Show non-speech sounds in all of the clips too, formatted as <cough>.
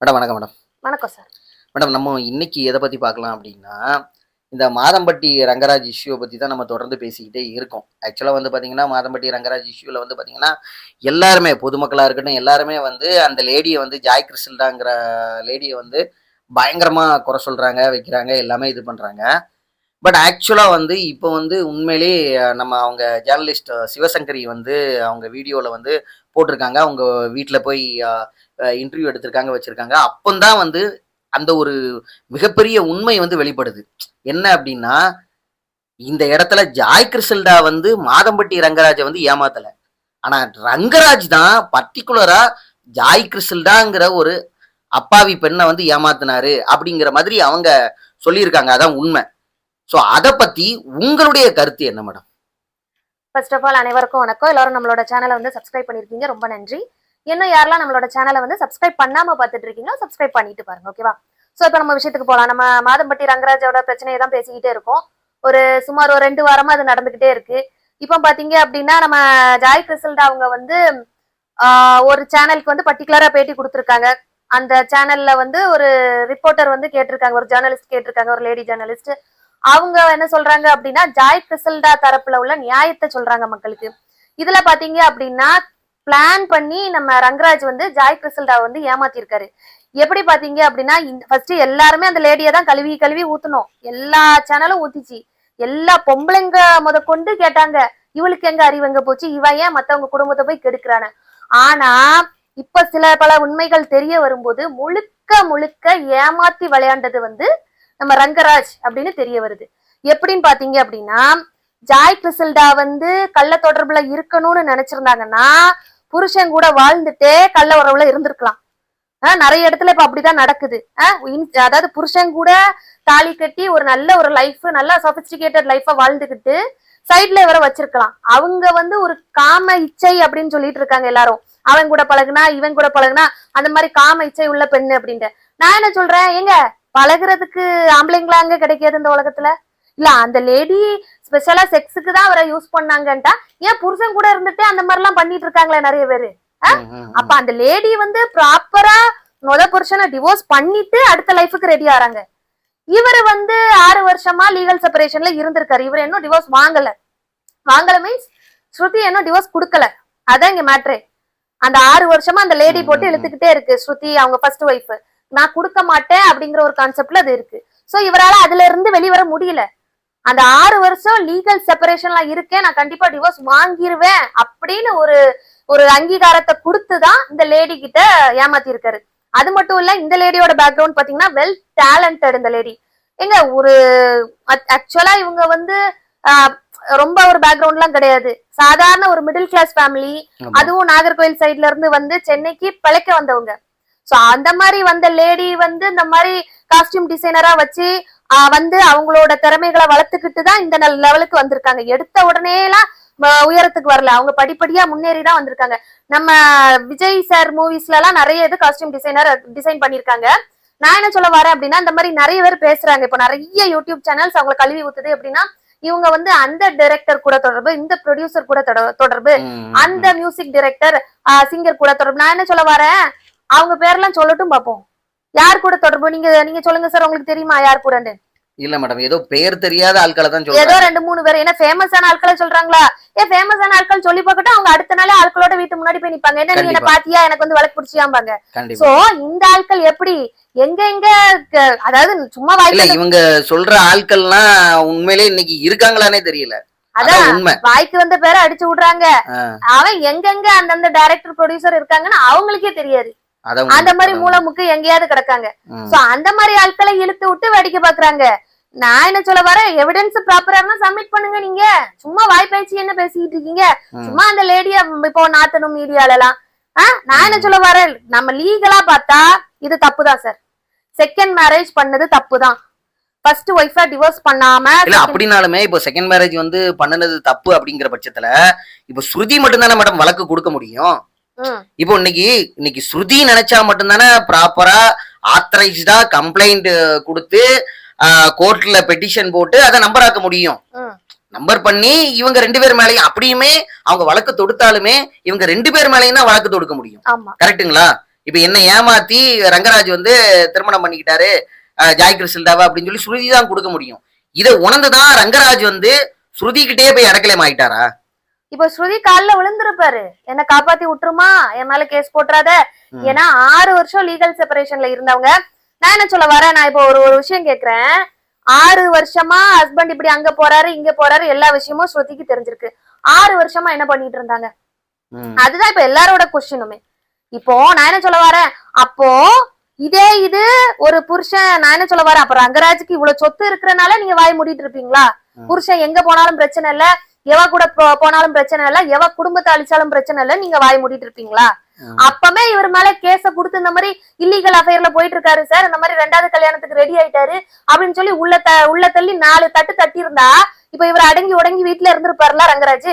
Madam வணக்கம் madam. வணக்கம் sir. Madam நம்ம இன்னைக்கு எதை பற்றி பார்க்கலாம் அப்படின்னா இந்த மாதம்பட்டி ரங்கராஜ் இஷ்யூவை பற்றி தான் நம்ம தொடர்ந்து பேசிக்கிட்டே இருக்கோம். ஆக்சுவலாக வந்து பார்த்தீங்கன்னா மாதம்பட்டி ரங்கராஜ் இஷ்யூவில் வந்து பார்த்தீங்கன்னா எல்லாருமே பொதுமக்களாக இருக்கட்டும் எல்லாருமே வந்து அந்த லேடியை வந்து ஜாய் கிறிஸ்டல்டாங்கிற லேடியை வந்து பயங்கரமாக குறை சொல்கிறாங்க வைக்கிறாங்க எல்லாமே இது பண்ணுறாங்க பட் ஆக்சுவலாக வந்து இப்போ வந்து உண்மையிலே நம்ம அவங்க ஜேர்னலிஸ்ட் சிவசங்கரி வந்து அவங்க வீடியோவில் வந்து போட்டிருக்காங்க. அவங்க வீட்டில் போய் இன்டர்வியூ எடுத்திருக்காங்க வச்சிருக்காங்க. அப்பந்தான் வந்து அந்த ஒரு மிகப்பெரிய உண்மை வந்து வெளிப்படுது. என்ன அப்படின்னா இந்த இடத்துல ஜாய் கிறிஸ்டல்டா வந்து மாதம்பட்டி ரங்கராஜை வந்து ஏமாத்தல. ஆனா ரங்கராஜ் தான் பர்டிகுலரா ஜாய் கிறிஸ்டல்டாங்கிற ஒரு அப்பாவி பெண்ணை வந்து ஏமாத்தினாரு அப்படிங்கிற மாதிரி அவங்க சொல்லியிருக்காங்க. அதான் உண்மை. ஸோ அதை பத்தி உங்களுடைய கருத்து என்ன மேடம் ஃபர்ஸ்ட் ஆஃப் ஆல் அனைவருக்கும் வணக்கம். எல்லாரும் நம்மளோட சேனலை வந்து சப்ஸ்கிரைப் பண்ணியிருக்கீங்க. ரொம்ப நன்றி. இன்னும் யாரெல்லாம் நம்மளோட சேனலை வந்து சப்ஸ்கிரைப் பண்ணாம பார்த்துட்டு இருக்கீங்களோ சப்ஸ்கிரைப் பண்ணிட்டு பாருங்க ஓகேவா ஸோ இப்போ நம்ம விஷயத்துக்கு போகலாம் நம்ம மாதம்பட்டி ரங்கராஜோட பிரச்சனையை தான் பேசிக்கிட்டே இருக்கோம். ஒரு சுமார் ஒரு ரெண்டு வாரமா அது நடந்துகிட்டே இருக்கு. இப்போ பாத்தீங்க அப்படின்னா நம்ம ஜாய் கிறிசல்டா அவங்க வந்து ஆஹ், ஒரு சேனலுக்கு வந்து பர்டிகுலரா பேட்டி கொடுத்துருக்காங்க. அந்த சேனல்ல வந்து ஒரு ரிப்போர்ட்டர் வந்து கேட்டிருக்காங்க ஒரு ஜேர்னலிஸ்ட் கேட்டிருக்காங்க ஒரு லேடி ஜேர்னலிஸ்ட் அவங்க என்ன சொல்றாங்க அப்படின்னா ஜாய் கிறிசல்டா தரப்புல உள்ள நியாயத்தை சொல்றாங்க மக்களுக்கு. இதுல பாத்தீங்க அப்படின்னா பிளான் பண்ணி நம்ம ரங்கராஜ் வந்து ஜாய் கிறிசல்டா வந்து ஏமாத்திருக்காரு. எப்படி பாத்தீங்க அப்படின்னா ஃபர்ஸ்ட் எல்லாருமே அந்த லேடியை தான் கழுவி கழுவி ஊத்தணும் எல்லா சேனலும் ஊத்திச்சு. எல்லா பொம்பளைங்க முத கொண்டு கேட்டாங்க இவளுக்கு எங்க அறிவு எங்க போச்சு? இவ ஏன் மத்தவங்க குடும்பத்தை போய் கெடுக்கிறான ஆனா இப்ப சில பல உண்மைகள் தெரிய வரும்போது முழுக்க முழுக்க ஏமாத்தி விளையாண்டது வந்து நம்ம ரங்கராஜ் அப்படின்னு தெரிய வருது. எப்படின்னு பாத்தீங்க அப்படின்னா ஜாய் கிறிசல்டா வந்து கள்ள தொடர்புல இருக்கணும்னு நினைச்சிருந்தாங்கன்னா புருஷன் கூட வாழ்ந்துட்டே கள்ள உறவுல இருந்திருக்கலாம். ஆஹ் நிறைய இடத்துல இப்ப அப்படிதான் நடக்குது. ஆஹ் அதாவது புருஷன் கூட தாலி கட்டி ஒரு நல்ல ஒரு லைஃப் நல்ல சொபிஸ்டிகேட்டட் லைஃப வாழ்ந்துகிட்டு சைட்ல இவரை வச்சிருக்கலாம். அவங்க வந்து ஒரு காம இச்சை அப்படின்னு சொல்லிட்டு இருக்காங்க எல்லாரும். அவன் கூட பழகுனா இவன் கூட பழகுனா அந்த மாதிரி காம இச்சை உள்ள பெண்ணு அப்படின்ட்டு. நான் என்ன சொல்றேன் ஏங்க பழகுறதுக்கு ஆம்பளைங்களா அங்க கிடைக்காது இந்த உலகத்துல. இல்ல அந்த லேடி ஸ்பெஷலா செக்ஸுக்கு தான் அவரை யூஸ் பண்ணாங்கன்ட்டா ஏன் புருஷன் கூட இருந்துட்டு அந்த மாதிரி எல்லாம் பண்ணிட்டு இருக்காங்களே நிறைய பேரு. அப்ப அந்த லேடி வந்து ப்ராப்பரா முத புருஷனை டிவோர்ஸ் பண்ணிட்டு அடுத்த லைஃபுக்கு ரெடி ஆறாங்க. இவர் வந்து ஆறு வருஷமா லீகல் செப்பரேஷன்ல இருந்திருக்காரு. இவர் இன்னும் டிவோர்ஸ் வாங்கல. வாங்கல மீன்ஸ் ஸ்ருதி இன்னும் டிவோர்ஸ் கொடுக்கல. அதான் இங்க மேட்ரே அந்த ஆறு வருஷமா அந்த லேடி போட்டு. இழுத்துக்கிட்டே இருக்கு. ஸ்ருதி அவங்க ஃபர்ஸ்ட் ஒய்ஃப் நான் கொடுக்க மாட்டேன் அப்படிங்கிற ஒரு கான்செப்ட்ல அது இருக்கு. சோ இவரால அதுல இருந்து வெளிவர முடியல. அந்த ஆறு வருஷம் லீகல் செப்பரேஷன்ல இருக்கேன் நான் கண்டிப்பா டிவோர்ஸ் வாங்கிருவேன் அப்படின்னு ஒரு ஒரு அங்கீகாரத்தை கொடுத்துதான் இந்த லேடி கிட்ட ஏமாத்தி இருக்காரு அது மட்டும் இல்ல இந்த லேடியோட பேக்ரவுண்ட் பாத்தீங்கன்னா வெல் டேலண்டட் இந்த லேடி எங்க ஒரு ஆக்சுவலா இவங்க வந்து ரொம்ப ஒரு பேக்ரவுண்ட்லாம் கிடையாது. சாதாரண ஒரு மிடில் கிளாஸ் ஃபேமிலி. அதுவும் நாகர்கோயில் சைட்ல இருந்து வந்து சென்னைக்கு பிழைக்க வந்தவங்க. சோ அந்த மாதிரி வந்த லேடி வந்து இந்த மாதிரி காஸ்டியூம் டிசைனரா வச்சு வந்து அவங்களோட திறமைகளை வளர்த்துக்கிட்டு தான் இந்த லெவலுக்கு வந்திருக்காங்க. எடுத்த உடனே எல்லாம் உயரத்துக்கு வரல. அவங்க படிப்படியா முன்னேறி தான் வந்திருக்காங்க. நம்ம விஜய் சார் மூவிஸ்ல எல்லாம் நிறைய இது காஸ்டியூம் டிசைனர் டிசைன் பண்ணிருக்காங்க நான் என்ன சொல்ல வரேன் அப்படின்னா இந்த மாதிரி நிறைய பேர் பேசுறாங்க. இப்போ நிறைய யூடியூப் சேனல்ஸ் அவங்களை கழுவி ஊத்துது அப்படின்னா இவங்க வந்து அந்த டைரக்டர் கூட தொடர்பு இந்த ப்ரொடியூசர் கூட தொட- தொடர்பு அந்த மியூசிக் டைரக்டர் சிங்கர் கூட தொடர்பு. நான் என்ன சொல்ல வரேன்? அவங்க பேர்லாம் சொல்லட்டும் பாப்போம். யார் கூட தொடர்பு? நீங்க நீங்க சொல்லுங்க சார் உங்களுக்கு தெரியுமா யார் கூடன்னு? இல்ல மேடம் ஏதோ பெயர் தெரியாத ஆட்களை தான் ஏதோ சொல்றாங்க ரெண்டு மூணு பேர். ஏன்னா ஃபேமஸான ஆட்களை சொல்றாங்க ஏன் ஃபேமஸான ஆட்கள் சொல்லி பார்க்கட்டும் அவங்க அடுத்த நாளே ஆட்களோட வீட்டு முன்னாடி போய் நிப்பாங்க. என்ன நீ என்ன கண்டிப்பா. பாத்தியா? எனக்கு வந்து வழக்கு பிடிச்சியாம்பாங்க. கண்டிப்பா. சோ இந்த ஆட்கள் எப்படி? எங்க எங்க க- அதாவது சும்மா இல்ல வாய்க்கு இவங்க சொல்ற ஆட்கள்லாம் உண்மையிலே இன்னைக்கு இருக்காங்களானே தெரியல. அதான் அதான் உண்மை. வாய்க்கு வந்த பேரை அடிச்சு விடுறாங்க. ஆ, அவன் எங்கெங்க அந்தந்த டைரக்டர் ப்ரொடியூசர் இருக்காங்கன்னு அவங்களுக்கே தெரியாது. அந்த மாதிரி மூலமுக்கு எங்கேயாவது கிடக்காங்க. சோ அந்த மாதிரி ஆட்களை இழுத்து விட்டு வேடிக்கை பாக்குறாங்க நான் என்ன சொல்ல வரேன்? எவிடன்ஸ் ப்ராப்பரா இருந்தா சப்மிட் பண்ணுங்க நீங்க. சும்மா வாய் பேச்சு என்ன பேசிக்கிட்டு இருக்கீங்க. சும்மா அந்த லேடிய இப்போ நாத்தணும் மீடியால எல்லாம். நான் என்ன சொல்ல வரேன்? நம்ம லீகலா பார்த்தா இது தப்புதான் சார் செகண்ட் மேரேஜ் பண்ணது தப்புதான். ஃபர்ஸ்ட் ஒய்ஃபா டிவோர்ஸ் பண்ணாம இல்ல அப்படின்னாலுமே இப்போ செகண்ட் மேரேஜ் வந்து பண்ணுனது தப்பு அப்படிங்கிற பட்சத்துல இப்போ ஸ்ருதி மட்டும்தானே மேடம் வழக்கு கொடுக்க முடியும்? இப்போ இன்னைக்கு இன்னைக்கு ஸ்ருதி நினைச்சா மட்டும்தானே ப்ராப்பரா ஆத்தரைஸ்டா கம்ப்ளைண்ட் கொடுத்து கோர்ட்ல பெட்டிஷன் போட்டு அதை நம்பர் ஆக்க முடியும். நம்பர் பண்ணி இவங்க ரெண்டு பேர் மேலயும் அப்படியுமே அவங்க வழக்கு தொடுத்தாலுமே இவங்க ரெண்டு பேர் மேலயும் தான் வழக்கு தொடுக்க முடியும். ஆமா. கரெக்ட்டுங்களா? இப்ப என்ன ஏமாத்தி ரங்கராஜ் வந்து திருமணம் பண்ணிக்கிட்டாரு ஜாய் கிறிஸ்டல்டாவா அப்படின்னு சொல்லி ஸ்ருதி தான் கொடுக்க முடியும். இதை உணர்ந்துதான் ரங்கராஜ் வந்து ஸ்ருதி கிட்டே போய் அடக்கலம் ஆயிட்டாரா இப்போ ஸ்ருதி கால்ல விழுந்திருப்பாரு. என்ன காப்பாத்தி விட்டுருமா? என் மேல கேஸ் போட்டுறாத. ஏன்னா ஆறு வருஷம் லீகல் செப்பரேஷன்ல இருந்தவங்க. நான் என்ன சொல்ல வரேன்? நான் இப்போ ஒரு ஒரு விஷயம் கேக்குறேன். ஆறு வருஷமா ஹஸ்பண்ட் இப்படி அங்க போறாரு இங்க போறாரு எல்லா விஷயமும் ஸ்ருதிக்கு தெரிஞ்சிருக்கு. ஆறு வருஷமா என்ன பண்ணிட்டு இருந்தாங்க. அதுதான் இப்ப எல்லாரோட கொஸ்டினுமே இப்போ நான் என்ன சொல்ல வரேன்? அப்போ இதே இது ஒரு புருஷன் நான் என்ன சொல்ல வரேன்? அப்ப ரங்கராஜுக்கு இவ்வளவு சொத்து இருக்கிறனால நீங்க வாய் மூடிட்டு இருப்பீங்களா. புருஷன் எங்க போனாலும் பிரச்சனை இல்ல. எவ கூட போனாலும் பிரச்சனை இல்ல எவ குடும்பத்தை அழிச்சாலும் பிரச்சனை இல்ல நீங்க வாய் மூடிட்டு இருப்பீங்களா. அப்பமே இவர் மேல கேஸ கொடுத்து இந்த மாதிரி இல்லீகல் அஃபேர்ல போயிட்டு இருக்காரு சார் இந்த மாதிரி ரெண்டாவது கல்யாணத்துக்கு ரெடி ஆயிட்டாரு அப்படின்னு சொல்லி உள்ள த உள்ள தள்ளி நாலு தட்டு தட்டி இருந்தா இப்ப இவர் அடங்கி உடங்கி வீட்டுல இருந்திருப்பாருல ரங்கராஜ்?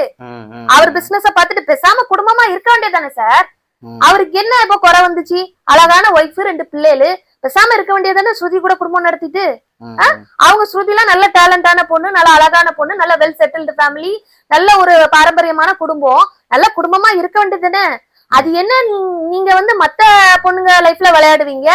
அவர் பிசினஸ பார்த்துட்டு பேசாம குடும்பமா இருக்க வேண்டியதானே சார் ம். அவருக்கு என்ன இப்ப குறை வந்துச்சு? அழகான ஒய்ஃப் ரெண்டு பிள்ளைகளு. பேசாம இருக்க வேண்டியதானே ஸ்ருதி கூட குடும்பம் நடத்திட்டு? அவங்க ஸ்ருதிலாம் நல்ல டேலண்டான பொண்ணு நல்ல அழகான பொண்ணு நல்ல வெல் செட்டில்டு ஃபேமிலி நல்ல ஒரு பாரம்பரியமான குடும்பம். நல்ல குடும்பமா இருக்க வேண்டியதுதானே? அது என்ன நீங்க வந்து மத்த பொண்ணுங்க லைஃப்ல விளையாடுவீங்க?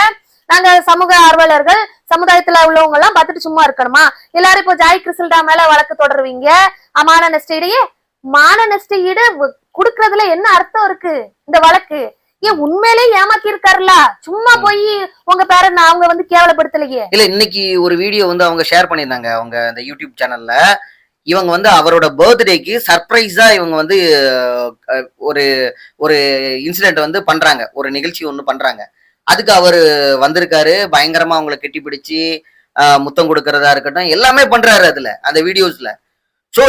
நாங்க சமூக ஆர்வலர்கள் சமுதாயத்துல உள்ளவங்க எல்லாம் பார்த்துட்டு சும்மா இருக்கணுமா? எல்லாரும் இப்போ ஜாய் கிறிஸ்டல்டா மேல வழக்கு தொடருவீங்க. மான நஷ்டீடையே மான நஷ்டஈடு வ- குடுக்கறதுல என்ன அர்த்தம் இருக்கு? இந்த வழக்கு. ஏன் உண்மையிலே ஏமாத்தி இருக்காருல சும்மா போய் உங்க பேரன் அவங்க வந்து கேவலப்படுத்தலையே. இல்ல இன்னைக்கு ஒரு வீடியோ வந்து அவங்க ஷேர் பண்ணியிருந்தாங்க அவங்க அந்த யூடியூப் சேனல்ல இவங்க வந்து அவரோட பர்த்டேக்கு சர்ப்ரைஸா இவங்க வந்து ஒரு ஒரு இன்சிடென்ட் வந்து பண்றாங்க. ஒரு நிகழ்ச்சி ஒண்ணு பண்றாங்க. அதுக்கு அவர் வந்திருக்காரு பயங்கரமா அவங்கள கெட்டி பிடிச்சு முத்தம் கொடுக்கறதா இருக்கட்டும் எல்லாமே பண்றாரு அதுல அந்த வீடியோஸ்ல சோ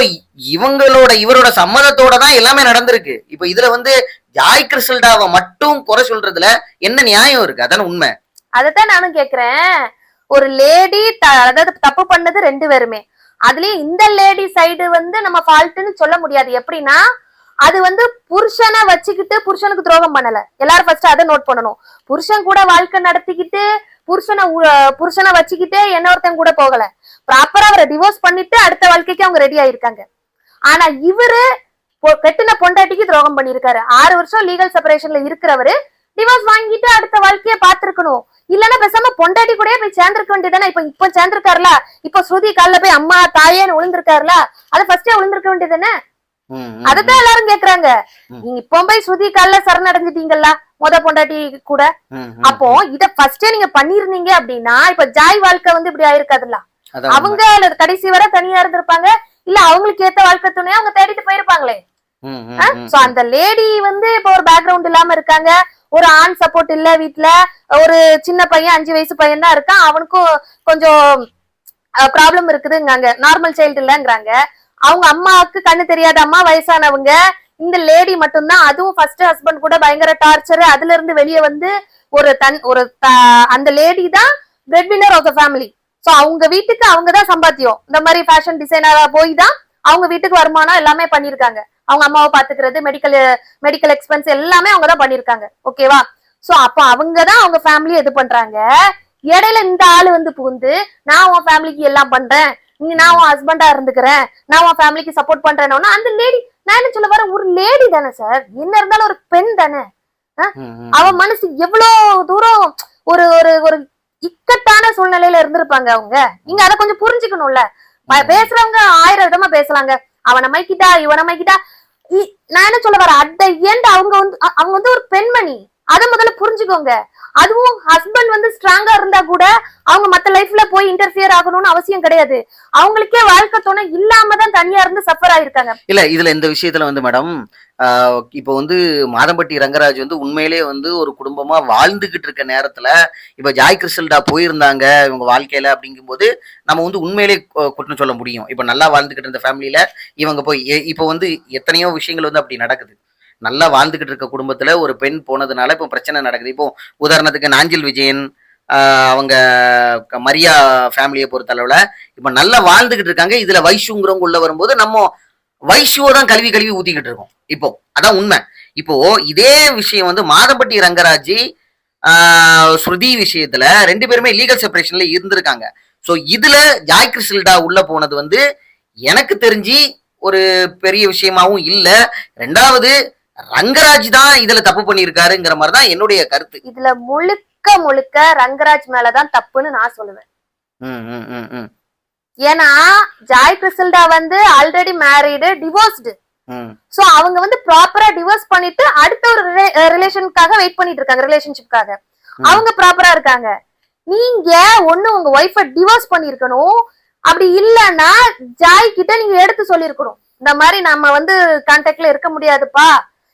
இவங்களோட இவரோட சம்மதத்தோட தான் எல்லாமே நடந்திருக்கு. இப்போ இதுல வந்து ஜாய் கிறிஸ்டல்டாவை மட்டும் குறை சொல்றதுல என்ன நியாயம் இருக்கு? அதான உண்மை. அதத்தான் நானும் கேக்குறேன். ஒரு லேடி அதாவது தப்பு பண்ணது ரெண்டு பேருமே. அதுலயும் இந்த லேடி சைடு வந்து நம்ம ஃபால்ட்னு சொல்ல முடியாது. எப்படின்னா அது வந்து புருஷனை வச்சுக்கிட்டு புருஷனுக்கு துரோகம் பண்ணல. எல்லாரும் ஃபர்ஸ்ட் அதை நோட் பண்ணணும். புருஷன் கூட வாழ்க்கை நடத்திக்கிட்டு புருஷனை புருஷனை வச்சுக்கிட்டு என்ன ஒருத்தன் கூட போகல. ப்ராப்பரா அவரை டிவோர்ஸ் பண்ணிட்டு அடுத்த வாழ்க்கைக்கு அவங்க ரெடி ஆயிருக்காங்க. ஆனா இவரு கெட்டின பொண்டாட்டிக்கு துரோகம் பண்ணிருக்காரு ஆறு வருஷம் லீகல் செப்பரேஷன்ல இருக்கிறவரு டிவோர்ஸ் வாங்கிட்டு அடுத்த வாழ்க்கைய பாத்துருக்கணும் இல்லன்னா பேசாம பொண்டாட்டி கூடயே போய் சேர்ந்திருக்க வேண்டியதானே இப்ப இப்ப சேர்ந்திருக்காருல? இப்ப ஸ்ருதி கால்ல போய் அம்மா தாயேன்னு விழுந்திருக்காருல அத ஃபர்ஸ்டே விழுந்திருக்க வேண்டியதானே அதத்தான் எல்லாரும் கேக்குறாங்க. நீங்க இப்போ போய் ஸ்ருதி கால்ல சரணடைஞ்சிட்டீங்கல்ல? மொத பொண்டாட்டி கூட. அப்போ இத ஃபர்ஸ்டே நீங்க பண்ணிருந்தீங்க அப்படின்னா இப்ப ஜாய் வாழ்க்கை வந்து இப்படி ஆயிருக்காதுல்ல. அவங்க கடைசி வரை தனியா இருந்திருப்பாங்க. இல்ல அவங்களுக்கு ஏத்த வாழ்க்கை துணையை அவங்க தேடிட்டு போயிருப்பாங்களே. சோ அந்த லேடி வந்து இப்ப ஒரு பேக்ரவுண்ட் இல்லாம இருக்காங்க. ஒரு ஆண் சப்போர்ட் இல்ல வீட்ல. ஒரு சின்ன பையன் அஞ்சு வயசு பையன் தான் இருக்கான். அவனுக்கும் கொஞ்சம் ப்ராப்ளம் இருக்குதுங்காங்க நார்மல் சைல்டு இல்லங்கிறாங்க. அவங்க அம்மாவுக்கு கண்ணு தெரியாத அம்மா வயசானவங்க. இந்த லேடி மட்டும்தான். அதுவும் ஃபர்ஸ்ட் ஹஸ்பண்ட் கூட பயங்கர டார்ச்சர் அதுல இருந்து வெளியே வந்து ஒரு தன் ஒரு அந்த லேடி தான் bread winner of the family so அவங்க வீட்டுக்கு அவங்க தான் சம்பாத்தியம். இந்த மாதிரி ஃபேஷன் டிசைனரா போய் தான் அவங்க வீட்டுக்கு வருமானம் எல்லாமே பண்ணிருக்காங்க அவங்க அம்மாவை பாத்துக்கிறது மெடிக்கல் மெடிக்கல் எக்ஸ்பென்ஸ் எல்லாமே அவங்க தான் பண்ணிருக்காங்க ஓகேவா சோ அப்ப அவங்க தான் அவங்க ஃபேமிலி இது பண்றாங்க. இடையில இந்த ஆளு வந்து புகுந்து நான் உன் ஃபேமிலிக்கு எல்லாம் பண்றேன். நீ நான் உன் ஹஸ்பண்டா இருந்துக்கிறேன். நான் உன் ஃபேமிலிக்கு சப்போர்ட் பண்றேன்னா அந்த லேடி நான் என்ன சொல்ல வரேன்? ஒரு லேடி தானே சார் என்ன இருந்தாலும் ஒரு பெண் தானே. ம், ம். அவ மனசு எவ்வளவு தூரம் ஒரு ஒரு ஒரு இக்கட்டான சூழ்நிலையில இருந்திருப்பாங்க அவங்க. நீங்க அதை கொஞ்சம் புரிஞ்சுக்கணும்ல. பேசுறவங்க ஆயிரம் விதமா பேசலாங்க. அவனை மைக்கிட்டா இவனை மைக்கிட்டா இ- நான் என்ன சொல்ல வர அட் த எண்ட் அவங்க வந்து அவங்க வந்து ஒரு பெண்மணி. அதை முதல்ல புரிஞ்சுக்கோங்க. அதுவும் ஹஸ்பண்ட் வந்து ஸ்ட்ராங்கா இருந்தா கூட அவங்க மத்த லைஃப்ல போய் இன்டர்ஃபியர் ஆகணும்னு அவசியம் கிடையாது. அவங்களுக்கே வாழ்க்கை துணை இல்லாம தான் தனியா இருந்து சஃபர் ஆயிருக்காங்க. இல்ல இதுல இந்த விஷயத்துல வந்து மேடம் ஆஹ் இப்போ வந்து மாதம்பட்டி ரங்கராஜ் வந்து உண்மையிலே வந்து ஒரு குடும்பமா வாழ்ந்துகிட்டு இருக்க நேரத்துல இப்போ ஜாய் கிறிஸ்டல்டா போயிருந்தாங்க இவங்க வாழ்க்கையில அப்படிங்கும்போது நம்ம வந்து உண்மையிலே குற்றம் சொல்ல முடியும். இப்போ நல்லா வாழ்ந்துகிட்டு இருந்த ஃபேமிலியில இவங்க போய் எ- இப்போ வந்து எத்தனையோ விஷயங்கள் வந்து அப்படி நடக்குது. நல்லா வாழ்ந்துகிட்டு இருக்க குடும்பத்தில் ஒரு பெண் போனதுனால இப்போ பிரச்சனை நடக்குது. இப்போ உதாரணத்துக்கு நாஞ்சில் விஜயன் அவங்க மரியா ஃபேமிலியை பொறுத்த அளவில் இப்போ நல்லா வாழ்ந்துகிட்டு இருக்காங்க. இதில் வைஷுங்கிறவங்க உள்ள வரும்போது நம்ம வைஷுவை தான் கல்வி கல்வி ஊற்றிக்கிட்டு இருக்கோம். இப்போ அதான் உண்மை. இப்போ இதே விஷயம் வந்து மாதம்பட்டி ரங்கராஜ் ஸ்ருதி விஷயத்துல ரெண்டு பேருமே லீகல் செப்பரேஷன்ல இருந்திருக்காங்க. ஸோ இதுல ஜாய் கிறிஸ்டல்டா உள்ள போனது வந்து எனக்கு தெரிஞ்சு ஒரு பெரிய விஷயமாவும் இல்லை. ரெண்டாவது ரங்கராஜ் தான் இதுல தப்பு பண்ணியிருக்காருங்கிற மாதிரி தான் என்னுடைய கருத்து. இதுல முழுக்க முழுக்க ரங்கராஜ் மேலதான் தப்புன்னு நான் சொல்லுவேன். ஏன்னா ஜாய் கிறிஸ்டல்டா வந்து ஆல்ரெடி மேரீடு டிவோர்ஸ்டு சோ அவங்க வந்து ப்ராப்பரா டிவோர்ஸ் பண்ணிட்டு அடுத்த ஒரு ரிலேஷனுக்காக வெயிட் பண்ணிட்டு இருக்காங்க ரிலேஷன்ஷிப்காக அவங்க ப்ராப்பரா இருக்காங்க. நீங்க ஒண்ணு உங்க ஒய்ஃப டிவோர்ஸ் பண்ணிருக்கணும் அப்படி இல்லன்னா ஜாய் கிட்ட நீங்க எடுத்து சொல்லிருக்கணும் இந்த மாதிரி நம்ம வந்து கான்டாக்ட்ல இருக்க முடியாதுப்பா.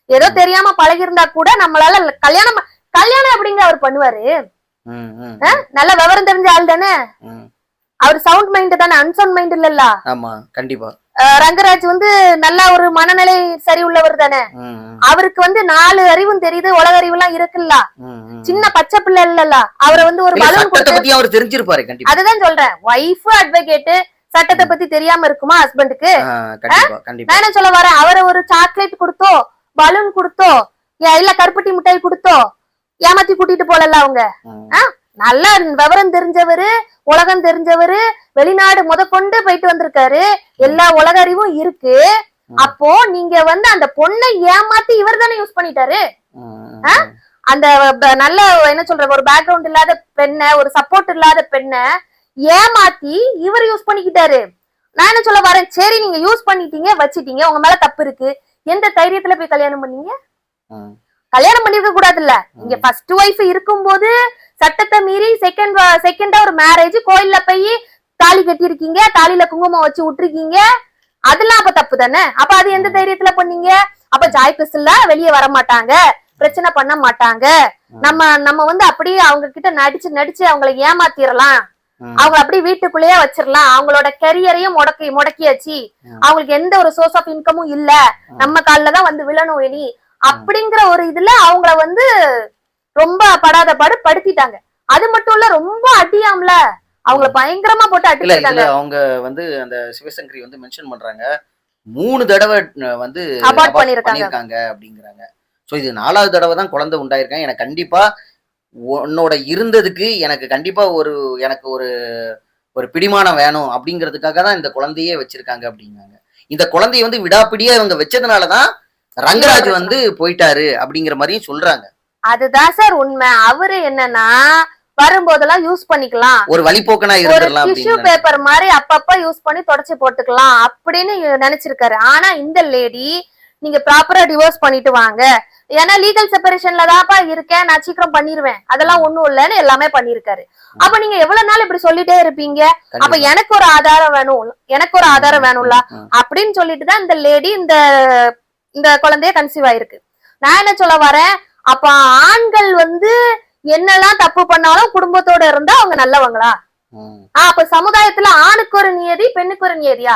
ஏதோ தெரியாம பழகிருந்தா கூட நம்மளால கல்யாணம் கல்யாணம் எப்படிங்க அவர் பண்ணுவாரு? நல்ல விவரம் தெரிஞ்ச ஆள் தானே. அவர் சவுண்ட் மைண்ட் தானே? அன்சவுண்ட் மைண்ட் இல்லல்ல? ஆமா கண்டிப்பா. ரங்கராஜ் வந்து நல்ல ஒரு மனநிலை சரி உள்ளவர் தானே அவருக்கு வந்து நாலு அறிவும் தெரியுது உலக அறிவு எல்லாம் இருக்குல்ல. சின்ன பச்சை பிள்ளை இல்லல்ல? அவரை வந்து ஒரு இல்ல, பலூன் பத்தி அவர் தெரிஞ்சிருப்பாரு அதுதான் சொல்றேன். ஒய்ஃப் அட்வொகேட் சட்டத்தை பத்தி தெரியாம இருக்குமா ஹஸ்பண்டுக்கு நான் என்ன சொல்ல வரேன்? அவரை ஒரு சாக்லேட் கொடுத்தோ பலூன் கொடுத்தோ இல்ல கருப்பட்டி மிட்டாய் கொடுத்தோ ஏமாத்தி கூட்டிட்டு போலல்ல அவங்க? நல்ல விவரம் தெரிஞ்சவரு உலகம் தெரிஞ்சவரு வெளிநாடு முதற்கொண்டு போயிட்டு வந்திருக்காரு. எல்லா உலக அறிவும் இருக்கு. அப்போ நீங்க வந்து அந்த பொண்ணை ஏமாத்தி இவர் தானே யூஸ் பண்ணிட்டாரு? அந்த நல்ல என்ன சொல்ற ஒரு பேக்ரவுண்ட் இல்லாத பெண்ணை ஒரு சப்போர்ட் இல்லாத பெண்ணை ஏமாத்தி இவர் யூஸ் பண்ணிக்கிட்டாரு. நான் என்ன சொல்ல வரேன்? சரி நீங்க யூஸ் பண்ணிட்டீங்க வச்சிட்டீங்க உங்க மேல தப்பு இருக்கு. எந்த தைரியத்துல போய் கல்யாணம் பண்ணீங்க? கல்யாணம் பண்ணிருக்க கூடாதுல்ல. இங்க ஃபர்ஸ்ட் ஒய்ஃப் இருக்கும்போது சட்டத்தை மீறி செகண்ட் செகண்டா ஒரு மேரேஜ் கோயில்ல போய் தாலி கட்டியிருக்கீங்க தாலியில குங்குமம் வச்சு விட்டுருக்கீங்க அதெல்லாம் அப்ப தப்பு தானே? அப்ப அது எந்த தைரியத்துல பண்ணீங்க? அப்ப ஜாய் கிறிஸ்டல்ல வெளியே வர மாட்டாங்க. பிரச்சனை பண்ண மாட்டாங்க. நம்ம நம்ம வந்து அப்படியே அவங்க கிட்ட நடிச்சு நடிச்சு அவங்கள ஏமாத்திரலாம். ம். அவங்க அப்படியே வீட்டுக்குள்ளேயே வச்சிரலாம். அவங்களோட கெரியரையும் முடக்கி முடக்கியாச்சு. அவங்களுக்கு எந்த ஒரு சோர்ஸ் ஆஃப் இன்கமும் இல்ல. நம்ம கால்ல தான் வந்து விழணும் இனி. அப்படிங்கிற ஒரு இதுல அவங்கள வந்து ரொம்ப படாத பாடு படுத்திட்டாங்க. அது மட்டும் இல்ல ரொம்ப அடியாம்ல. அவங்கள பயங்கரமா போட்டு அடிச்சிருக்காங்க அவங்க வந்து அந்த சிவசங்கரி வந்து மென்ஷன் பண்றாங்க. மூணு தடவை வந்து abort பண்ணிருக்காங்க. அப்படிங்கிறாங்க. சோ இது நாலாவது தடவை தான் குழந்தை உண்டாயிருக்கேன் எனக்கு கண்டிப்பா உன்னோட இருந்ததுக்கு எனக்கு கண்டிப்பா ஒரு எனக்கு ஒரு ஒரு பிடிமானம் வேணும் அப்படிங்கிறதுக்காக தான் இந்த குழந்தையே வச்சிருக்காங்க அப்படிங்காங்க இந்த குழந்தைய வந்து விடாப்பிடியா இவங்க வச்சதுனாலதான் ரங்கராஜ் வந்து போயிட்டாரு அப்படிங்கிற மாதிரியும் சொல்றாங்க. அதுதான் சார் உண்மை. அவரு என்னன்னா வரும்போதெல்லாம் யூஸ் பண்ணிக்கலாம். ஒரு வழிபோக்கனா இருந்துடலாம் டிஷ்யூ பேப்பர் மாதிரி அப்பப்ப யூஸ் பண்ணி தொடச்சு போட்டுக்கலாம் அப்படின்னு நினைச்சிருக்காரு. ஆனா இந்த லேடி நீங்க ப்ராப்பரா டிவோர்ஸ் பண்ணிட்டு வாங்க. ஏன்னா லீகல் செப்பரேஷன்ல தான்ப்பா இருக்கேன். நான் சீக்கிரம் பண்ணிருவேன். அதெல்லாம் ஒண்ணும் இல்லைன்னு எல்லாமே பண்ணிருக்காரு. அப்ப நீங்க எவ்வளவு நாள் இப்படி சொல்லிட்டே இருப்பீங்க? அப்ப. எனக்கு ஒரு ஆதாரம் வேணும். எனக்கு ஒரு ஆதாரம் வேணும்ல? அப்படின்னு சொல்லிட்டு தான் இந்த லேடி இந்த இந்த குழந்தைய கன்சீவ் ஆயிருக்கு. நான் என்ன சொல்ல வரேன்? அப்ப ஆண்கள் வந்து என்னெல்லாம் தப்பு பண்ணாலும் குடும்பத்தோட இருந்தா அவங்க நல்லவங்களா? ம், ஆ, அப்ப சமுதாயத்துல ஆணுக்கு ஒரு நியதி பெண்ணுக்கு ஒரு நியதியா.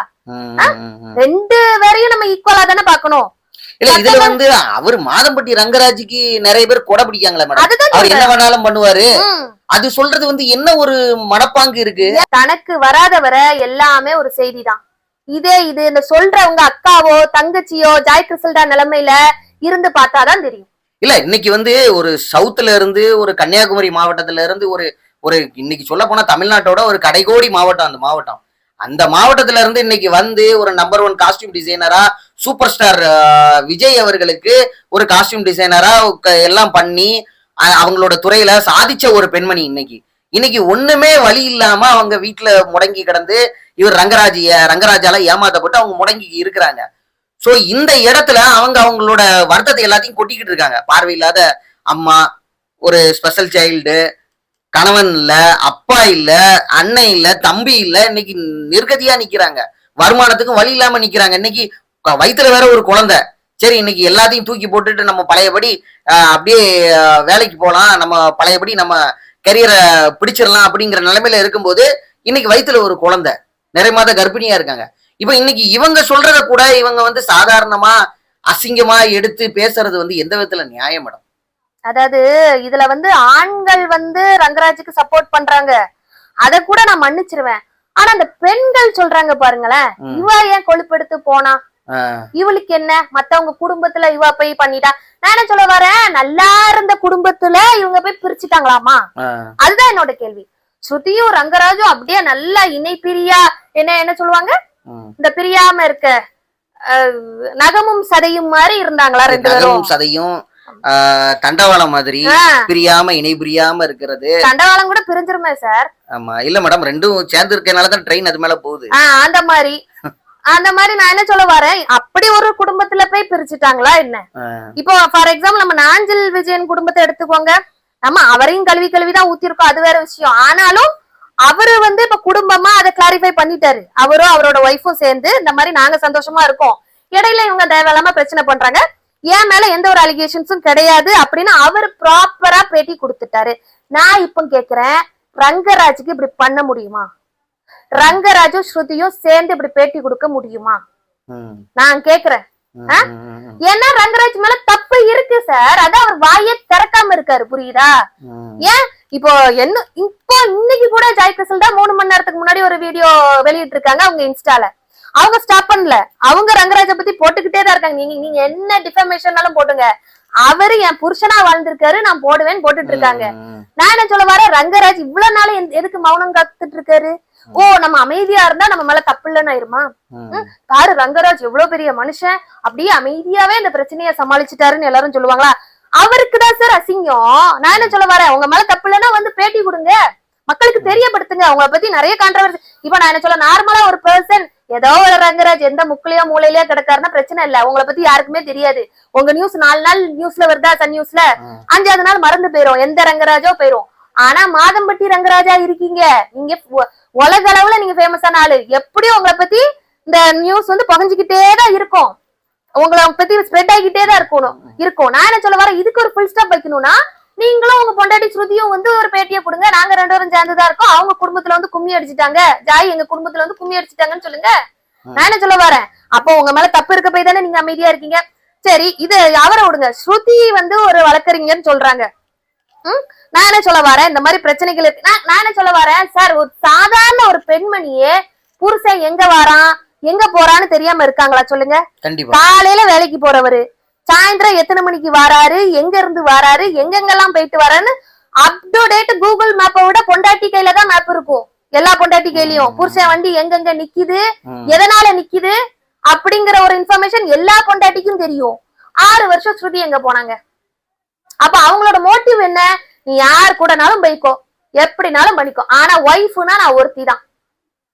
ரெண்டு பேரையும் நம்ம ஈக்குவலா தானே பாக்கணும் இல்ல இதுல வந்து அவர் மாதம்பட்டி ரங்கராஜுக்கு நிறைய பேர் கொடை பிடிக்காங்களே மேடம். அவர் என்ன வேணாலும் பண்ணுவாரு. அது சொல்றது வந்து என்ன ஒரு மனப்பாங்கு இருக்கு? தனக்கு வராதவரை எல்லாமே ஒரு செய்திதான். இதே இது இந்த சொல்றவங்க அக்காவோ தங்கச்சியோ ஜாய் கிறிஸ்டல்டா நிலைமையில இருந்து பார்த்தாதான் தெரியும். இல்ல இன்னைக்கு வந்து ஒரு சவுத்துல இருந்து ஒரு கன்னியாகுமரி மாவட்டத்துல இருந்து ஒரு ஒரு இன்னைக்கு சொல்ல போனா தமிழ்நாட்டோட ஒரு கடைகோடி மாவட்டம் அந்த மாவட்டம். அந்த மாவட்டத்துல இருந்து இன்னைக்கு வந்து ஒரு நம்பர் ஒன் காஸ்டியூம் டிசைனரா சூப்பர் ஸ்டார் விஜய் அவர்களுக்கு ஒரு காஸ்டியூம் டிசைனரா எல்லாம் பண்ணி அவங்களோட துறையில சாதிச்ச ஒரு பெண்மணி இன்னைக்கு. இன்னைக்கு ஒண்ணுமே வழி இல்லாம அவங்க வீட்டுல முடங்கி கிடந்து இவர் ரங்கராஜிய ரங்கராஜால ஏமாத்தப்பட்டு அவங்க முடங்கி இருக்கிறாங்க. சோ இந்த இடத்துல அவங்க அவங்களோட வருத்தத்தை எல்லாத்தையும் கொட்டிக்கிட்டு இருக்காங்க. பார்வை இல்லாத அம்மா ஒரு ஸ்பெஷல் சைல்டு கணவன் இல்ல அப்பா இல்ல அண்ணன் இல்ல தம்பி இல்ல இன்னைக்கு நிர்கதியா நிக்கிறாங்க. வருமானத்துக்கும் வழி இல்லாம நிக்கிறாங்க. இன்னைக்கு வயித்துல வேற ஒரு குழந்தை. சரி இன்னைக்கு எல்லாத்தையும் தூக்கி போட்டுட்டு நம்ம பழையபடி அப்படியே வேலைக்கு போலாம். நம்ம பழையபடி நம்ம கரியரை பிடிச்சிடலாம் அப்படிங்கிற நிலைமையில இருக்கும்போது இன்னைக்கு வயித்துல ஒரு குழந்தை. நிறைய மாத கர்ப்பிணியா இருக்காங்க. இப்ப இன்னைக்கு இவங்க சொல்றத கூட இவங்க வந்து சாதாரணமா அசிங்கமா எடுத்து பேசுறது வந்து எந்த விதத்துல நியாயம் மேடம்? அதாவது இதுல வந்து ஆண்கள் வந்து ரங்கராஜுக்கு சப்போர்ட் பண்றாங்க. அத கூட நான் மன்னிச்சிருவேன். ஆனா அந்த பெண்கள் சொல்றாங்க பாருங்களேன். இவ ஏன் கொழுப்பெடுத்து போனா? இவளுக்கு என்ன? மத்தவங்க குடும்பத்துல இவ போய் பண்ணிட்டா? நான் என்ன சொல்ல வரேன்? நல்லா இருந்த குடும்பத்துல இவங்க போய் பிரிச்சுட்டாங்களாமா? அதுதான் என்னோட கேள்வி. ஸ்ருதியும் ரங்கராஜும் அப்படியே நல்லா இணை பிரியா என்ன என்ன சொல்லுவாங்க? இந்த பிரியாம இருக்க நகமும் சதையும் மாதிரி இருந்தாங்களா ரெண்டு பேரும்? சதையும் தண்டவாளம் மாதிரி பிரியாம இணை பிரியாம இருக்கிறது. தண்டவாளம் கூட பிரிஞ்சிருமே சார். ஆமா. இல்ல மேடம் ரெண்டும் சேர்ந்து இருக்கனாலதான் ட்ரெயின் அது மேல போகுது. அந்த மாதிரி. <laughs> அந்த மாதிரி நான் என்ன சொல்ல வரேன்? அப்படி ஒரு குடும்பத்துல போய் பிரிச்சுட்டாங்களா என்ன? இப்போ ஃபார் எக்ஸாம்பிள் நம்ம நாஞ்சில் விஜயன் குடும்பத்தை எடுத்துக்கோங்க. நம்ம அவரையும் கல்வி கல்வி தான் ஊத்திருக்கோம் அது வேற விஷயம். ஆனாலும் அவரு வந்து இப்ப குடும்பமா அதை கிளாரிஃபை பண்ணிட்டாரு. அவரும் அவரோட ஒய்ஃபும் சேர்ந்து இந்த மாதிரி நாங்க சந்தோஷமா இருக்கோம். இடையில இவங்க தேவையில்லாம பிரச்சனை பண்றாங்க. என் மேல எந்த ஒரு அலிகேஷன்ஸும் கிடையாது அப்படின்னு அவர் ப்ராப்பரா பேட்டி கொடுத்துட்டாரு. நான் இப்போ கேக்குறேன் ரங்கராஜுக்கு இப்படி பண்ண முடியுமா? ரங்கராஜும் ஸ்ருதியும் சேர்ந்து இப்படி பேட்டி கொடுக்க முடியுமா? நான் கேக்குறேன். ஏன்னா ரங்கராஜ் மேல தப்பு இருக்கு சார். அதான் அவர் வாயே திறக்காம இருக்காரு புரியுதா. ஏன்? இப்போ என்ன இப்போ இன்னைக்கு கூட ஜாய் கிறிஸ்டல் தான் மூணு மணி நேரத்துக்கு முன்னாடி ஒரு வீடியோ வெளியிட்டு இருக்காங்க அவங்க இன்ஸ்டால. அவங்க ஸ்டாப் பண்ணல. அவங்க ரங்கராஜ பத்தி போட்டுக்கிட்டே தான் இருக்காங்க. நீங்க நீங்க என்ன டிஃபர்மேஷன்னாலும் போட்டுங்க. அவரு என் புருஷனா வாழ்ந்திருக்காரு நான் போடுவேன்னு போட்டுட்டு இருக்காங்க நான் என்ன சொல்ல வரேன் ரங்கராஜ் இவ்வளவு நாள் எதுக்கு மௌனம் காத்துட்டு இருக்காரு ஓ நம்ம அமைதியா இருந்தா நம்ம மேல தப்பு இல்லைன்னு ஆயிருமா. பாரு ரங்கராஜ் எவ்வளவு பெரிய மனுஷன் அப்படியே அமைதியாவே இந்த பிரச்சனைய சமாளிச்சுட்டாருன்னு எல்லாரும் சொல்லுவாங்களா? அவருக்கு தான் சார் அசிங்கம். நான் என்ன சொல்ல வரேன் உங்க மேல தப்பு இல்லைன்னா வந்து பேட்டி கொடுங்க. மக்களுக்கு தெரியப்படுத்துங்க உங்களை பத்தி நிறைய கான்ட்ரவர்சி இப்ப நான் என்ன சொல்ல நார்மலா ஒரு பர்சன் ஏதோ ஒரு ரங்கராஜ் எந்த முக்கிலையோ மூலையிலயோ கிடக்காருன்னா பிரச்சனை இல்ல. உங்களை பத்தி யாருக்குமே தெரியாது. உங்க நியூஸ் நாலு நாள் நியூஸ்ல வருதா? சன் நியூஸ்ல. அஞ்சாவது நாள் மறந்து போயிரும். எந்த ரங்கராஜோ போயிரும். ஆனா மாதம்பட்டி ரங்கராஜா இருக்கீங்க. நீங்க உலக அளவுல நீங்க ஃபேமஸான ஆளு. எப்படியும் உங்களை பத்தி இந்த நியூஸ் வந்து புகஞ்சுக்கிட்டே தான் இருக்கும்? உங்களை பத்தி ஸ்ப்ரெட் ஆகிட்டே தான் இருக்கணும். இருக்கும் நான் என்ன சொல்ல வரேன்? இதுக்கு ஒரு ஃபுல் ஸ்டாப் வைக்கணும்னா நீங்களும் உங்க பொண்டாட்டி ஸ்ருதியும் வந்து ஒரு பேட்டியை கொடுங்க. நாங்க ரெண்டு பேரும் சேர்ந்துதான் இருக்கோம். அவங்க குடும்பத்துல வந்து கும்மி அடிச்சிட்டாங்க. ஜாய் எங்க குடும்பத்துல வந்து கும்மி அடிச்சிட்டாங்கன்னு சொல்லுங்க. நான் என்ன சொல்ல வரேன்? அப்போ உங்க மேல தப்பு இருக்க போய் தானே நீங்க அமைதியா இருக்கீங்க? சரி இது அவரை விடுங்க? ஸ்ருதி வந்து ஒரு வழக்கறிஞர்னு சொல்றாங்க. ம்? நான் என்ன சொல்ல வரேன்? இந்த மாதிரி பிரச்சனைகள் இருக்கு. நான் என்ன சொல்ல வரேன்? சார் ஒரு சாதாரண ஒரு பெண்மணியே புருஷன் எங்க வாரான்? எங்க போறான்னு தெரியாம இருக்காங்களா சொல்லுங்க? காலையில வேலைக்கு போறவரு. சாயந்தரம் எத்தனை மணிக்கு வராரு? எங்க இருந்து வராரு? எங்கெங்கெல்லாம் போயிட்டு வரான்னு அப் டு டேட் கூகுள் மேப்பை விட பொண்டாட்டி கையில தான் மேப் இருக்கும். எல்லா பொண்டாட்டி கையிலயும். புருஷன் வண்டி எங்கெங்க நிக்குது. எதனால நிக்குது? அப்படிங்கிற ஒரு இன்ஃபர்மேஷன் எல்லா பொண்டாட்டிக்கும் தெரியும். ஆறு வருஷம் ஸ்ருதி எங்க போனாங்க? அப்ப அவங்களோட மோட்டிவ் என்ன? நீ யார் கூடனாலும் போய்க்கோ. எப்படினாலும் பண்ணிக்கோ. ஆனா ஒய்ஃப்னா நான் ஒருத்தி தான்.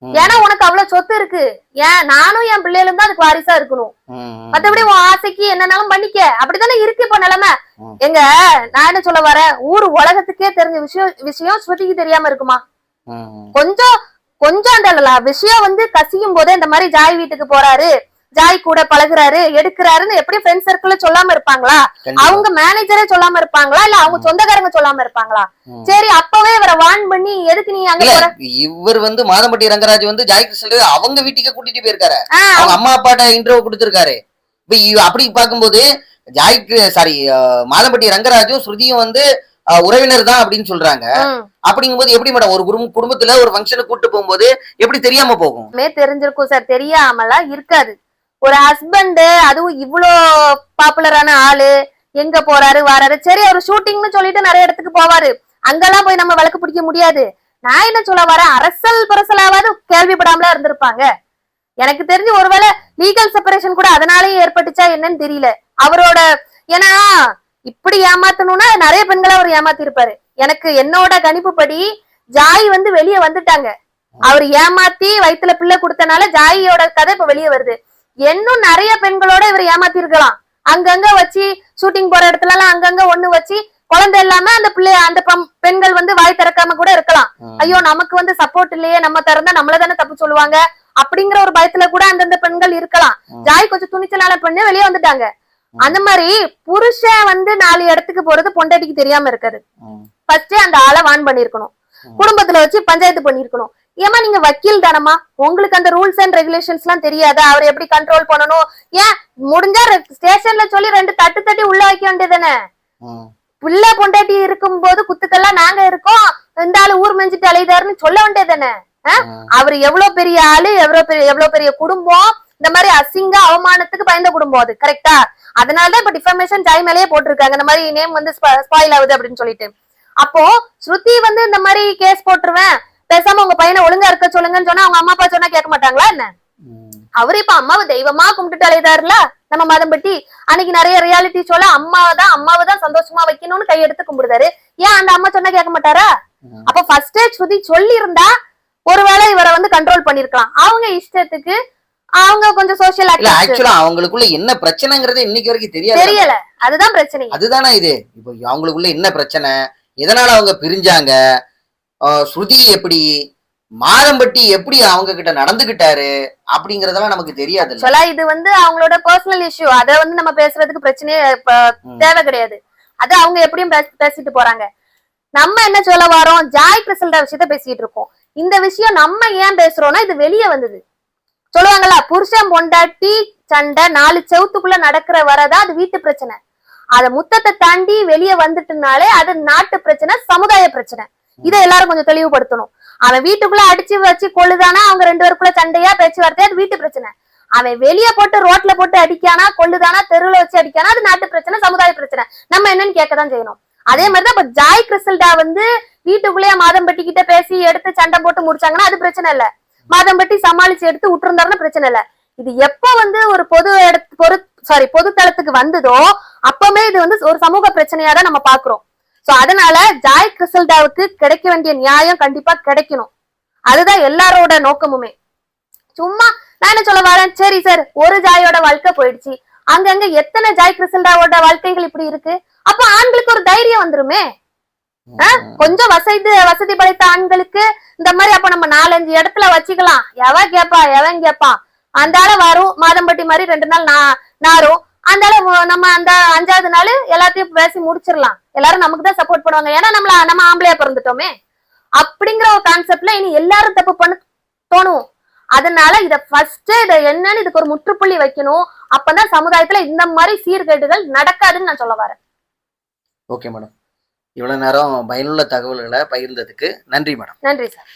ஏன்னா உனக்கு அவ்வளவு சொத்து இருக்கு. ஏன்? நானும் என் பிள்ளைகளும் தான் அதுக்கு வாரிசா இருக்கணும். மத்தபடி உன் ஆசைக்கு என்னனாலும் பண்ணிக்க அப்படித்தானே இருக்கு இப்ப நிலைமை. எங்க நான் என்ன சொல்ல வரேன்? ஊர் உலகத்துக்கே தெரிஞ்ச விஷயம் விஷயம் ஸ்ருதிக்கு தெரியாம இருக்குமா. கொஞ்சம் கொஞ்சம் அந்த விஷயம் வந்து கசியும் போதே இந்த மாதிரி ஜாய் வீட்டுக்கு போறாரு. ஜாய் கூட பழகுறாரு எடுக்கிறாருன்னு எப்படி ஃப்ரெண்ட் சர்க்கிள் சொல்லாம இருப்பாங்களா. அவங்க மேனேஜரே சொல்லாம இருப்பாங்களா? இல்ல அவங்க சொந்தக்காரங்க சொல்லாம இருப்பாங்களா. சரி அப்பவே இவரை வார்ன் பண்ணி எதுக்கு நீ அங்க இவர் வந்து மாதம்பட்டி ரங்கராஜ் வந்து ஜாய் கிருஷ்ணன் அவங்க வீட்டுக்கு கூட்டிட்டு போயிருக்காரு. அவங்க அம்மா அப்பாட்ட இன்டர்வியூ கொடுத்திருக்காரு. இப்ப அப்படி பார்க்கும்போது ஜாய்க்கு சாரி மாதம்பட்டி ரங்கராஜும் ஸ்ருதியும் வந்து உறவினர் தான் அப்படின்னு சொல்றாங்க. ம். அப்படிங்கும்போது எப்படி மேடம் ஒரு குடும்ப குடும்பத்துல ஒரு ஃபங்க்ஷனுக்கு கூட்டு போகும்போது எப்படி தெரியாம போகும்? தெரிஞ்சிருக்கும் சார் தெரியாமலாம் இருக்காது. ஒரு ஹஸ்பண்ட் அதுவும் இவ்ளோ பாப்புலரான ஆளு எங்க போறாரு வராரு. சரி அவர் ஷூட்டிங்னு சொல்லிட்டு நிறைய இடத்துக்கு போவாரு. அங்கெல்லாம் போய் நம்ம வழக்கு பிடிக்க முடியாது. நான் என்ன சொல்ல வரேன்? அரசல் பரசலாவது கேள்விப்படாமலா இருந்திருப்பாங்க. எனக்கு தெரிஞ்சு ஒருவேளை லீகல் செப்பரேஷன் கூட அதனாலயும் ஏற்பட்டுச்சா என்னன்னு தெரியல. அவரோட ஏன்னா இப்படி ஏமாத்தணும்னா நிறைய பெண்களை அவர் ஏமாத்தி இருப்பாரு எனக்கு என்னோட கணிப்புப்படி ஜாய் வந்து வெளியே வந்துட்டாங்க. அவர் ஏமாத்தி வயித்துல பிள்ளை கொடுத்தனால ஜாயியோட கதை இப்ப வெளியே வருது. இன்னும் நிறைய பெண்களோட இவர் ஏமாத்தி இருக்கலாம் அங்கங்க வச்சு ஷூட்டிங் போற இடத்துல எல்லாம் அங்கங்க ஒண்ணு வச்சு குழந்தை இல்லாம அந்த பிள்ளைய அந்த பெண்கள் வந்து வாய் திறக்காம கூட இருக்கலாம். ஐயோ நமக்கு வந்து சப்போர்ட் இல்லையே நம்ம திறந்தா நம்மள தானே தப்பு சொல்லுவாங்க அப்படிங்கிற ஒரு பயத்துல கூட அந்தந்த பெண்கள் இருக்கலாம். ஜாய் கொஞ்சம் துணிச்சலான பெண்ணு வெளியே வந்துட்டாங்க அந்த மாதிரி புருஷன் வந்து நாலு இடத்துக்கு போறது பொண்டாட்டிக்கு தெரியாம இருக்காது. ஃபர்ஸ்ட் அந்த ஆளை வான் பண்ணிருக்கணும். குடும்பத்துல வச்சு பஞ்சாயத்து பண்ணிருக்கணும் ஏமா நீங்க வக்கீல் தானமா உங்களுக்கு அந்த ரூல்ஸ் அண்ட் ரெகுலேஷன்ஸ் எல்லாம் தெரியாதா? அவர் எப்படி கண்ட்ரோல் பண்ணணும்? ஏன் முடிஞ்சா ஸ்டேஷன்ல சொல்லி ரெண்டு தட்டு தட்டி உள்ள வைக்க வேண்டியதுதானே? ம். பிள்ளை பொண்டாட்டி இருக்கும்போது குத்துக்கெல்லாம் நாங்க இருக்கோம். இந்த ஆளு ஊர் மெஞ்சிட்டு அலையுதாருன்னு சொல்ல வேண்டியதுதானே? ம். அவர் எவ்வளவு பெரிய ஆளு எவ்வளவு பெரிய எவ்வளவு பெரிய குடும்பம்? இந்த மாதிரி அசிங்க அவமானத்துக்கு பயந்த குடும்பம் அது கரெக்டா அதனாலதான் இப்ப டிஃபர்மேஷன் ஜாய் மேலேயே போட்டிருக்காங்க. இந்த மாதிரி நேம் வந்து ஸ்பாயில் ஆகுது அப்படின்னு சொல்லிட்டு. அப்போ ஸ்ருதி வந்து இந்த மாதிரி கேஸ் போட்டுருவேன். பேசாம உங்க பையனை ஒழுங்கா இருக்க சொல்லுங்கன்னு சொன்னா அவங்க அம்மா அப்பா சொன்னா கேட்க மாட்டாங்களா என்ன. அவரு இப்ப அம்மாவை தெய்வமா கும்பிட்டுட்டு அலையுதாருல? நம்ம மதம்பட்டி அன்னைக்கு நிறைய ரியாலிட்டி ஷோல அம்மாவை தான் அம்மாவை தான் சந்தோஷமா வைக்கணும்னு கையெடுத்து கும்பிடுதாரு. ஏன் அந்த அம்மா சொன்னா கேட்க மாட்டாரா. அப்ப ஃபர்ஸ்டே ஸ்ருதி சொல்லி இருந்தா ஒருவேளை இவரை வந்து கண்ட்ரோல் பண்ணிருக்கலாம் அவங்க இஷ்டத்துக்கு அவங்க கொஞ்சம் ஆக்டிவிட்டி ஆக்சுவலா அவங்களுக்குள்ள என்ன பிரச்சனைங்கிறது இன்னைக்கு வரைக்கும் தெரியாது. தெரியல. அதுதான் பிரச்சனை. அதுதானே இது? இப்போ அவங்களுக்குள்ள என்ன பிரச்சனை? எதனால அவங்க பிரிஞ்சாங்க? ஸ்ருதி எப்படி? மாதம்பட்டி எப்படி அவங்க கிட்ட நடந்துகிட்டாரு? அப்படிங்கறதெல்லாம் நமக்கு தெரியாது ஆக்சுவலா இது வந்து அவங்களோட பர்சனல் இஷ்யூ அத வந்து நம்ம பேசுறதுக்கு பிரச்சனையே. தேவை கிடையாது. அது அவங்க எப்படியும் பேச- பேசிட்டு போறாங்க. நம்ம என்ன சொல்ல வரோம்? ஜாய் கிறிஸ்டல்டா விஷயத்த பேசிட்டு இருக்கோம். இந்த விஷயம் நம்ம ஏன் பேசுறோம்னா இது வெளியே வந்தது. சொல்லுவாங்கல்ல புருஷன் பொண்டாட்டி சண்டை நாலு செவுத்துக்குள்ள நடக்கிற வரதான் அது வீட்டு பிரச்சனை. அத முத்தத்தை தாண்டி வெளியே வந்துட்டுனாலே அது நாட்டு பிரச்சனை சமுதாய பிரச்சனை. இதை எல்லாரும் கொஞ்சம் தெளிவுபடுத்தணும். அவன் வீட்டுக்குள்ள அடிச்சு வச்சு கொள்ளுதானா அவங்க ரெண்டு பேருக்குள்ள சண்டையா பேச்சுவார்த்தையா? அது வீட்டு பிரச்சனை. அவன் வெளிய போட்டு ரோட்ல போட்டு அடிக்கானா கொள்ளுதானா தெருவுல வச்சு அடிக்கானா? அது நாட்டு பிரச்சனை சமுதாய பிரச்சனை. நம்ம என்னன்னு கேட்கதான் செய்யணும். அதே மாதிரிதான் இப்ப ஜாய் கிறிஸ்டல்டா வந்து வீட்டுக்குள்ளேயே மாதம்பட்டி கிட்ட பேசி எடுத்து சண்டை போட்டு முடிச்சாங்கன்னா அது பிரச்சனை இல்ல. மாதம்பட்டி சமாளிச்சு எடுத்து விட்டுருந்தாருன்னா பிரச்சனை இல்ல. இது எப்ப வந்து ஒரு பொது இடத்து பொது சாரி பொது தளத்துக்கு வந்ததோ அப்பவுமே இது வந்து ஒரு சமூக பிரச்சனையா தான் நம்ம பாக்குறோம். சோ அதனால ஜாய் கிறிசல்டாவுக்கு கிடைக்க வேண்டிய நியாயம் கண்டிப்பா கிடைக்கணும். அதுதான் எல்லாரோட நோக்கமுமே. சும்மா நான் என்ன சொல்ல வரேன்? சரி சார் ஒரு ஜாயோட வாழ்க்கை போயிடுச்சு. அங்கங்க எத்தனை ஜாய் கிறிசல்டாவோட வாழ்க்கைகள் இப்படி இருக்கு? அப்ப ஆண்களுக்கு ஒரு தைரியம் வந்துருமே. கொஞ்சம் வசதி வசதி படைத்த ஆண்களுக்கு இந்த மாதிரி அப்ப நம்ம நாலஞ்சு இடத்துல வச்சுக்கலாம். எவன் கேப்பா எவன் கேப்பான் அந்த ஆள வரும். மாதம்பட்டி மாதிரி ரெண்டு நாள் நா- நாரும். அந்த நம்ம அந்த அஞ்சாவது நாள் எல்லாத்தையும் பேசி முடிச்சிடலாம். எல்லாரும் நமக்கு தான் சப்போர்ட் பண்ணுவாங்க. ஏன்னா நம்மள நம்ம ஆம்பளையா பிறந்துட்டோமே. அப்படிங்கிற ஒரு கான்செப்ட்ல இனி எல்லாரும் தப்பு பண்ண தோணும். அதனால இத ஃபர்ஸ்ட் இத என்னன்னு இதுக்கு ஒரு முற்றுப்புள்ளி வைக்கணும். அப்பதான் சமுதாயத்துல இந்த மாதிரி சீர்கேடுகள் நடக்காதுன்னு நான் சொல்ல வரேன். ஓகே மேடம் இவ்வளவு நேரம் பயனுள்ள தகவல்களை பகிர்ந்ததுக்கு நன்றி மேடம் நன்றி சார்